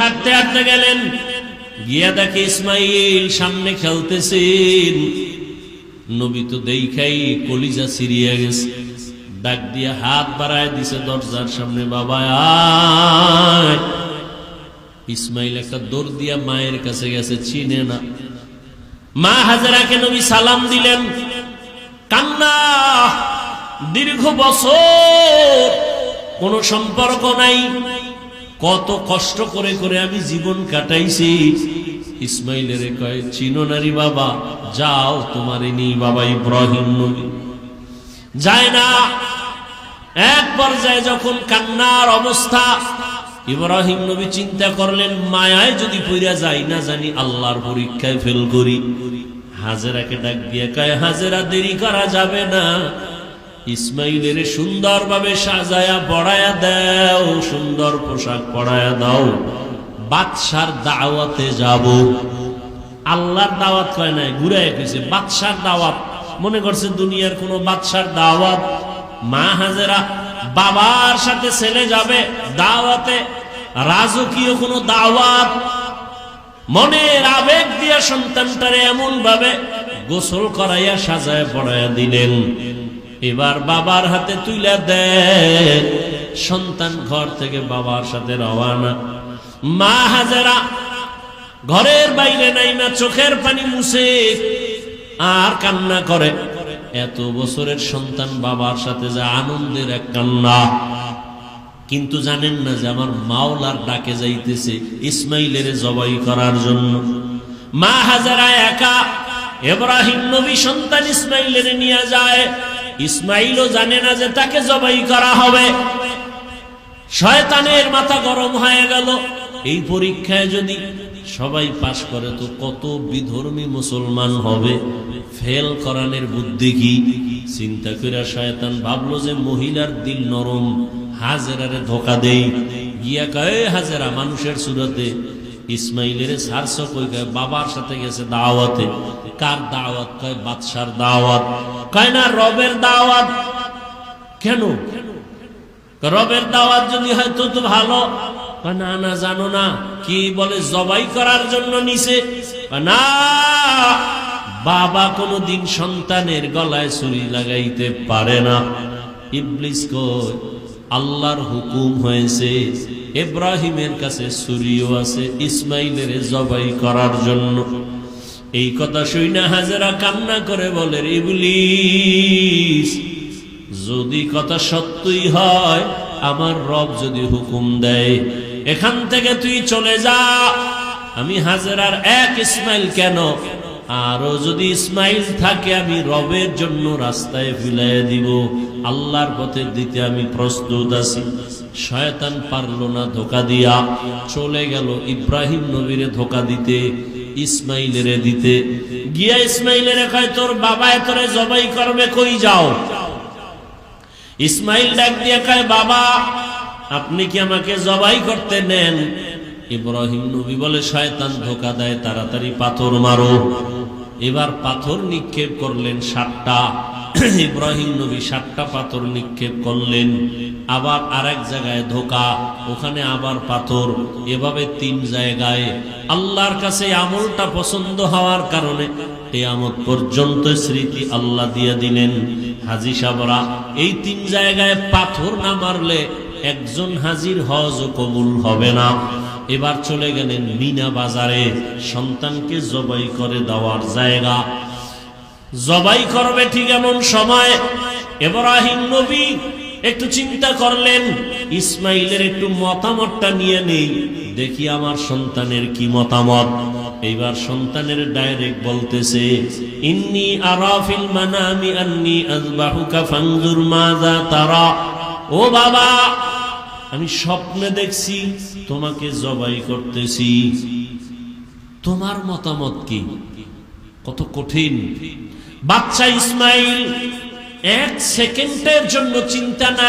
হাঁটতে হাঁটতে গেলেন। গিয়া দেখে ইসমাইল সামনে খেলতেছেন। নবী তো দেখাই কলিজা সিরিয়া গেছে। ডাক দিয়ে হাত বাড়ায় দিছে দরজার সামনে, বাবা ইসমাইল একটা দৌড় দিয়া মায়ের কাছে গেছে, চিনে না। মা হাজারাকে নবী সালাম দিলেন, কান্না, দীর্ঘ বছর কোনো সম্পর্ক নাই। কত কষ্ট করে করে আমি জীবন কাটাইছি। ইসমাইলের কয়, চিনো নারী বাবা, যাও তোমার নেই বাবা ইব্রাহিম নবী। যায় না। এক পর্যায়ে যখন কান্নার অবস্থা, ইব্রাহিম নবী চিন্তা করলেন, মায়ায় যদি পইরা যাই, না জানি আল্লাহর পরীক্ষায় ফেল করি। হাজেরাকে ডাক দিয়ে কয়, হাজেরা, দেরি করা যাবে না। ইসমাইলের সুন্দরভাবে সাজায়া পড়ায়া দাও, সুন্দর পোশাক পড়ায়া দাও। বাদশার দাওয়াতে যাব। আল্লাহর দাওয়াত কয় নাই ঘুরে গেছে বাদশার দাওয়াত। মনে করছে দুনিয়ার কোন বাদশার দাওয়াত। মা হাজেরা বাবার সাথে ছেলে যাবে, দাওয়াতে। রাজকীয় কোনো দাওয়াত। মনের আবেগ দিয়া সন্তানটারে এমন ভাবে গোসল করাইয়া সাজায় পড়াইয়া দিলেন। এবার বাবার হাতে তুইলা দেন সন্তান ঘর থেকে বাবার সাথে রওয়ানা মা হাজারা, ঘরের বাইরে নাই না, চোখের পানি মুছে। আর কান্না করে। এত বছরের সন্তান বাবার সাথে যা আনন্দের এক কান্না। কিন্তু জানেন না যে আমার মাওলার ডাকে যাইতেছে ইসমাইলের জবাই করার জন্য। মা হাজারা একা, এব্রাহিম নবী সন্তান ইসমাইলের নিয়ে যায়। ইসমাইলও জানে না যে তাকে জবাই করা হবে। শয়তানের মাথা গরম হয়ে গেল। এই পরীক্ষায় যদি সবাই পাশ করে, তো কত বিধর্মী মুসলমান হবে? ফেল করানের বুদ্ধি কি? চিন্তা করে শয়তান ভাবলো যে মহিলার দিল নরম, হাজেরারে ধোকা দেই। গিয়া কয়ে হাজেরা, মানুষের সুরতে ইসমাইলের সারস কই বাবার সাথে গেছে দাওয়াতে। কার দাওয়াত? কয় বাদশার দাওয়াত। কয় না, রবের দাওয়াত। কেন? রবের দাওয়াত যদি হয়তো তো ভালো। না না, জানো না। কি বলে? জবাই করার জন্য নিছে। না, বাবা কোনো দিন সন্তানের গলায় ছুরি লাগাইতে পারে না। ইবলিস কয়, আল্লাহর হুকুম হয়েছে, ইব্রাহিমের কাছে ছুরিও আছে, ইসমাইলের জবাই করার জন্য। এই কথা শুই না হাজারা কান্না করে বলে ইবলিস, যদি কথা সত্যই হয়, আমার রব যদি হুকুম দেয়, এখান থেকে তুই চলে যা। আমি হাজারার এক ইসমাইল কেন? আরও যদি ইসমাইল থাকে, আমি রবের জন্য রাস্তায় ফিলাই দিব। আল্লাহর পথে দিতে আমি প্রস্তুত আছি। শয়তান পারল না ধোকা দিয়া। চলে গেল ইব্রাহিম নবীরে ধোকা দিতে। ইসমাইলেরে দিতে। গিয়া ইসমাইলের কয়, তোর বাবা তোরে জবাই করবে, কই যাও? ইসমাইল ডাক দিয়া কয়, বাবা, আপনি কি আমাকে জবাই করতে নেন ইব্রাহিম নবী বলে, শয়তান ধোকা দেয়, তাড়াতাড়ি পাথর মারো। এবার পাথর নিক্ষেপ করলেন সাতটা। ইব্রাহিম নবী সাতটা পাথর নিক্ষেপ করলেন। আবার আরেক জায়গায় ধোকা, ওখানে আবার পাথর, এভাবে তিন জায়গায়। আল্লাহর কাছে আমলটা পছন্দ হওয়ার কারণে কেয়ামত পর্যন্ত স্মৃতি আল্লাহ দিয়ে দিলেন। হাজি সাবরা, এই তিন জায়গায় পাথর না মারলে একজন হাজির হজ কবুল হবে না। এবার চলে গেলেন মিনা বাজারে, সন্তানকে জবাই করে দেওয়ার জায়গা। জবাই করবে ঠিক এমন সময়। এব্রাহিম নবী একটু চিন্তা করলেন, ইসমাইলের একটু মতামতটা নিয়ে নেই। দেখি আমার সন্তানের কি মতামত। এইবার সন্তানের ডাইরেক্ট বলতেছে, ইন্নি আরাফিল মানামি আন্নি আযবাহুকা ফানজুর মাযা তারা। ও বাবা, আমি স্বপ্নে দেখছি, তোমাকে জবাই করতেছি। তোমার মতামত কি? কত কঠিন। বাচ্চা ইসমাইল এক সেকেন্ডের জন্য চিন্তা না